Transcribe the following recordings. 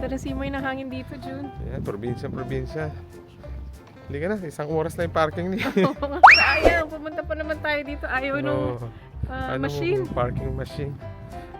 Na simoy ng hangin dito, June. Yan, probinsya, probinsya. Hindi ka na, isang oras na yung parking niya. Sayang, pumunta pa naman tayo dito. Ayaw nung Oo. ah, Ano, machine. Parking machine.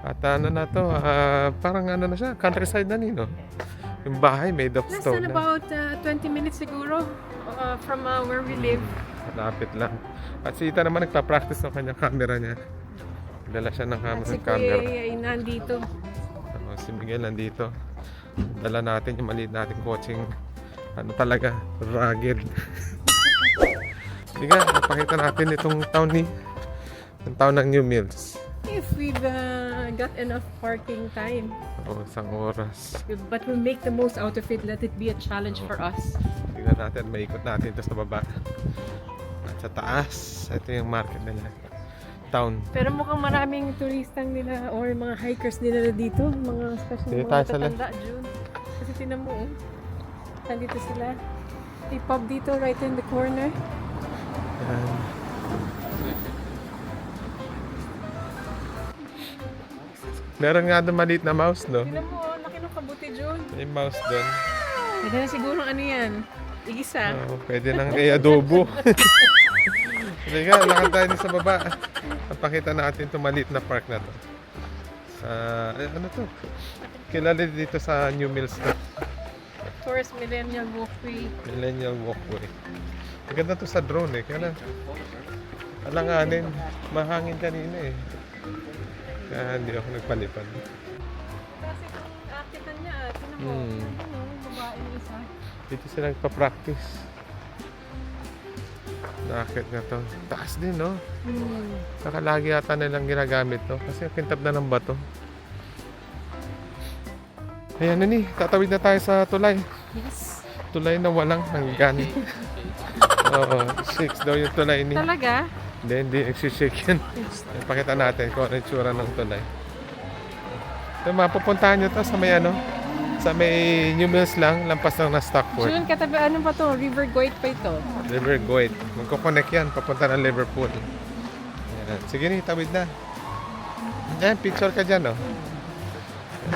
At ano na to, ah, parang ano na siya, countryside na nino. Yung bahay made of Less stone than na. about uh, 20 minutes siguro uh, from uh, where we live. Malapit lang. At si Ita naman nagpa-practice ng kanyang camera niya. Dala siya ng At cam- si camera. Kuya ay nandito. Oo, si Miguel nandito. Dala natin yung maliit nating coaching. Ano talaga, rugged. Sige, napakita natin itong town ni yung town ng New Mills. If we've uh, got enough parking time. Oo, isang oras. But we'll make the most out of it. Let it be a challenge for us. Tingnan natin, maikot natin ito sa baba. At sa taas, ito yung market nila. Town. Pero mukhang maraming turistang nila or mga hikers nila na dito. Mga special Dito mga tayo sa tatanda, June. Kasi tinan mo, oh. Nandito sila. May pub dito right in the corner. Yan. Meron nga doon maliit na mouse, no? Tinan mo, oh. Laki ng kabuti, June. May mouse doon. Pwede na siguro ano yan. Igisa. Oo, pwede nang i-adobo. Sige nga, lakad tayo sa baba. Papakita natin itong maliit na park na to. Sa, eh, ano to? Kilala dito sa New Mills to. Tourist Millennial Walkway. Millennial Walkway. Maganda to sa drone eh. Kaya lang, alanganin. Mahangin kanina eh. Kaya hindi ako nagpalipad. Kasi kung akitan niya, tinan mo. Hmm. Ano, babae isa. Dito sila nagpa-practice. Nakakit nga to. Taas din, no? Hmm. Saka lagi yata nilang ginagamit to. Kasi kintab na ng bato. Ayan na ni, tatawid na tayo sa tulay. Yes. Tulay na walang hanggan. Oo, shakes daw yung tulay ni. Talaga? Hindi, hindi nagsishake yan. Pakita natin kung ano yung tsura ng tulay. Ito, mapupuntahan nyo to sa may ano, sa may New Mills lang, lampas lang na Stockport. June, katabi, ano ba to? River Goit pa ito. River Goit. Magkoconnect yan, papunta ng Liverpool. Ayan. Sige ni, tawid na. Ayan, picture ka dyan, oh.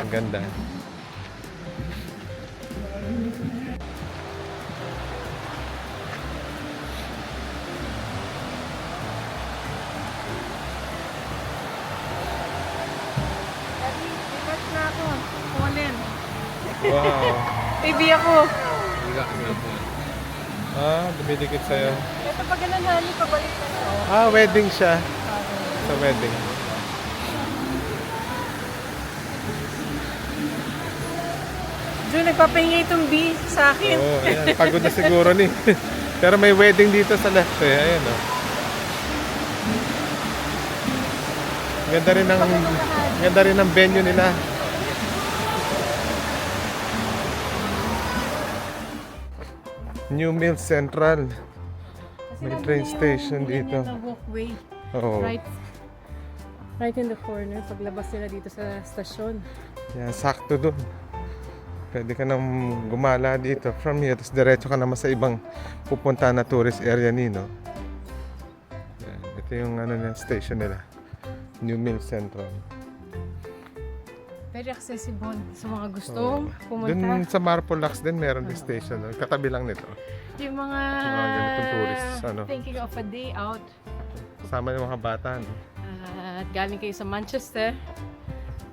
Ang ganda. Wow. Baby ako. Ah, dumidikit sa'yo. Ito pag ganun, honey, pabalik na to. Ah, wedding siya. Sa wedding. June, nagpapahinga itong B sa akin. Oo, oh, ayan. Pagod na siguro ni. Pero may wedding dito sa left eh. Ayan, oh. Ganda rin ng ganda rin ng venue nila. New Mill Central. Kasi May train station dito. walkway. Oo. Right. Right in the corner. Paglabas nila dito sa stasyon. Yan, sakto dun. Pwede ka nang gumala dito from here. Tapos diretso ka naman sa ibang pupunta na tourist area nino. Yan, ito yung ano na station nila. New Mill Central. Very accessible sa mga gustong pumunta. Dun sa Marpolax din meron din station. no? Katabi lang nito. Yung mga, mga ganitong tourists, ano. thinking of a day out. Kasama yung mga bata. No? Ah, at galing kayo sa Manchester,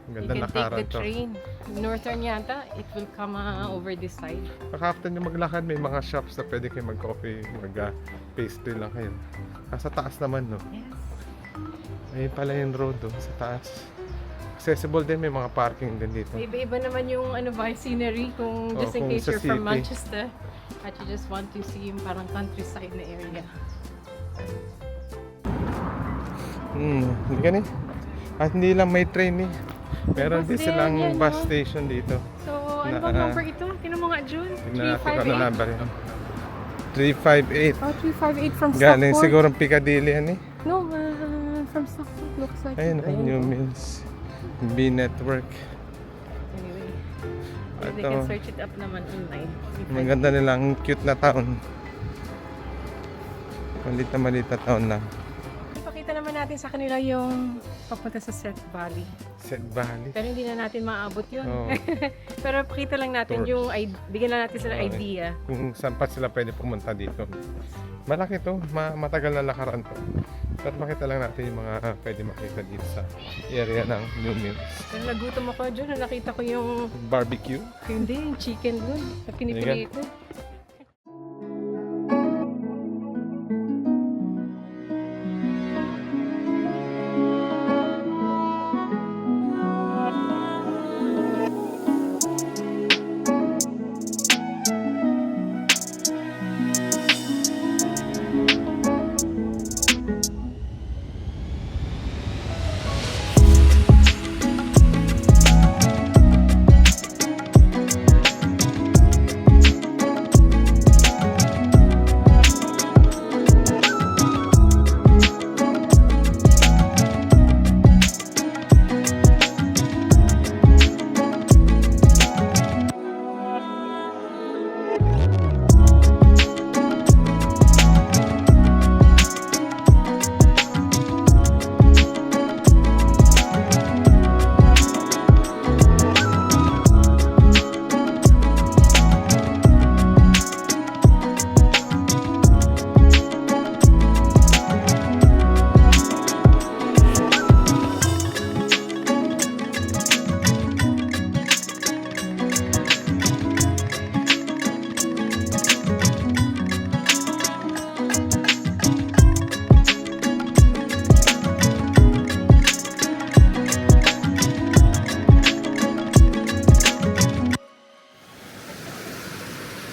Ang you ganda can take the to. train. Northern yata, it will come ah, over this side. Baka after nyo maglakad, may mga shops na pwede kayo mag-coffee, mag-pastry lang kayo. Nasa taas naman, no? Yes. Ayun pala yung road, oh, sa taas. Accessible din, may mga parking din dito. Iba-iba naman yung ano ba, scenery kung Oh, just in kung case sa you're from city. Manchester at you just want to see yung parang countryside na area. Hmm, hindi ni? At hindi lang may train eh. Meron bus din din, silang yan, bus no? station dito. So, ano Na- bang number ito? Tinan mo nga, June. Tignan natin kung ano 358? number yun. 358. Oh, 358 from Galing Stockport. siguro Piccadilly yan eh. No, uh, from Stockport looks like. Ayun, Ayun, New. Mills. B Network. Anyway, they Ito. can search it up naman online. Maganda nilang cute na town. Malit na malit na town lang. Ipakita naman natin sa kanila yung papunta sa Seth Valley. Set Valley. Pero hindi na natin maabot yun. Oo. Pero pakita lang natin Tours. yung, bigyan lang natin sila Okay. idea. Kung saan pa sila pwede pumunta dito. Malaki to, ma- matagal na lakaran to. Pero makita lang natin yung mga ah, pwede makita dito sa area ng New Mills. Pero nagutom ako dyan, nung nakita ko yung, Barbecue. hindi, yung chicken dun, na piniprito.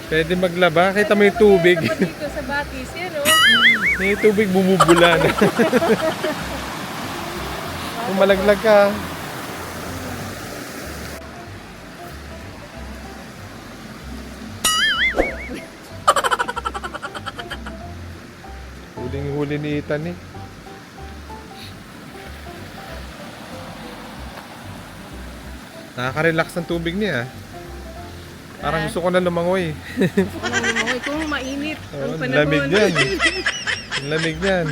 Pwede maglaba. Kita mo yung tubig. Dito sa Batis? Yan oh. yung tubig bumubula na. Kung malaglag ka. Huling-huli ni Ethan eh. Nakaka-relax ng tubig niya. ah. Parang gusto ko na lumangoy. Walang lumangoy kung mainit ang Oh, panahon. lamig yan. Ang lamig yan.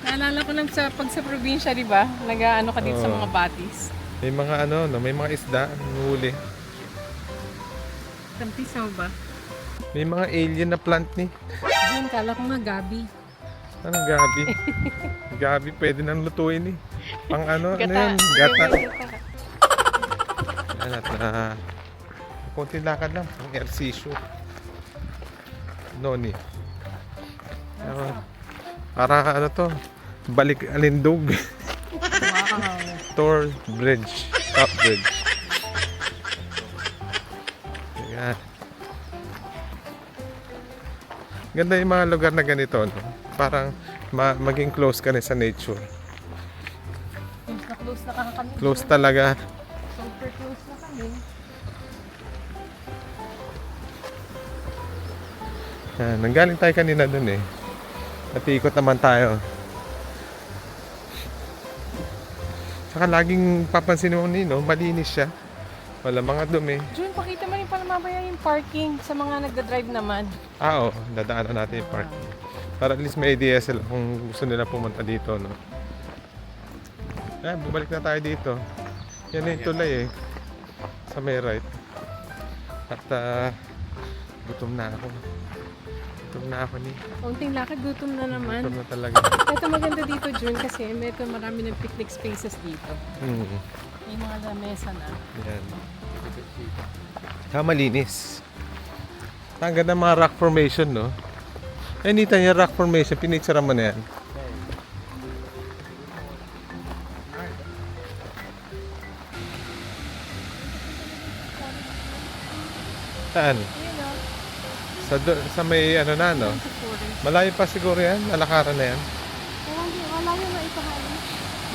Naalala ko lang sa pag sa probinsya, di ba? Nag-ano ka dito sa Oo. mga batis. May mga ano, no, may mga isda huli. Tampisaw ba? May mga alien na plant ni. Yun, kala ko nga gabi. Anong gabi? gabi pwede nang lutuin eh. Pang ano, ano Gata. yan? Gata. Gata. Yan at na konting lakad lang, pang ersisyo. Noni. Ano, para ano to, balik alindog. Tor Bridge. Top Bridge. Ayan. Ganda yung mga lugar na ganito, no? Parang ma- maging close ka na sa nature. Close na close na ka kami. Close talaga. Yan, nanggaling tayo kanina dun eh. At ikot naman tayo. Saka laging papansin mo Nino, malinis siya. Wala mga dumi. Jun, pakita mo rin pala mamaya yung parking sa mga nagda-drive naman. Ah, oo. Dadaanan natin yung park. Para at least may idea sila kung gusto nila pumunta dito, no? Ayan, bumalik na tayo dito. Yan na yung tulay eh. Sa may right. At ah, gutom na ako. Gutom na ako ni. Kaunting lakad, gutom na naman. Gutom na talaga. Ito maganda dito, Jun, kasi ito marami ng picnic spaces dito. Hmm. May mga lamesa na. Yan. Saka malinis. Ang ganda mga rock formation, no? Eh, Nita, yung rock formation, pinicture mo na yan. Saan? O, Sa, do- sa may ano na, no? Malayo pa siguro yan, lalakaran na yan. Kaya hindi, wala yung maipahali.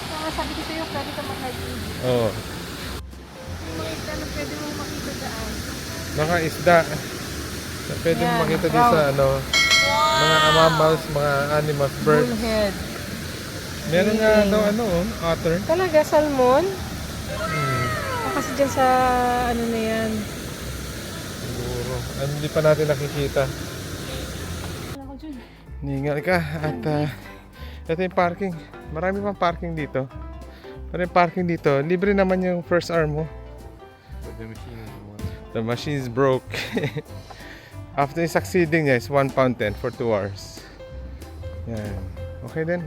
Kaya sabi ko sa'yo, pwede ka mag-hiking. Oo. Yung mga isda na pwede mong makita daan. Mga isda. Pwede mo Yan, makita dito sa ano, mga mammals, mga animals, birds. Bullhead. Meron nga daw ano, oh, otter. Talaga, salmon? Hmm, O kasi dyan sa ano na yan. Ano, hindi pa natin nakikita. Ningal ka at ah, ito yung parking. Marami pang parking dito. Pero yung parking dito, libre naman yung first hour mo. But the machine is one. The machine's broke. After succeeding niya is 1 pound 10 for 2 hours. Yan. Okay din.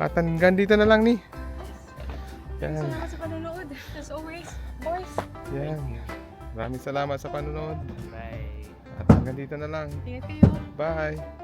At hanggang dito na lang ni. Yan. Salamat sa panonood. As always, boys. Yan. Maraming salamat sa panonood. Bye. At hanggang dito na lang. Ingat kayo. Bye.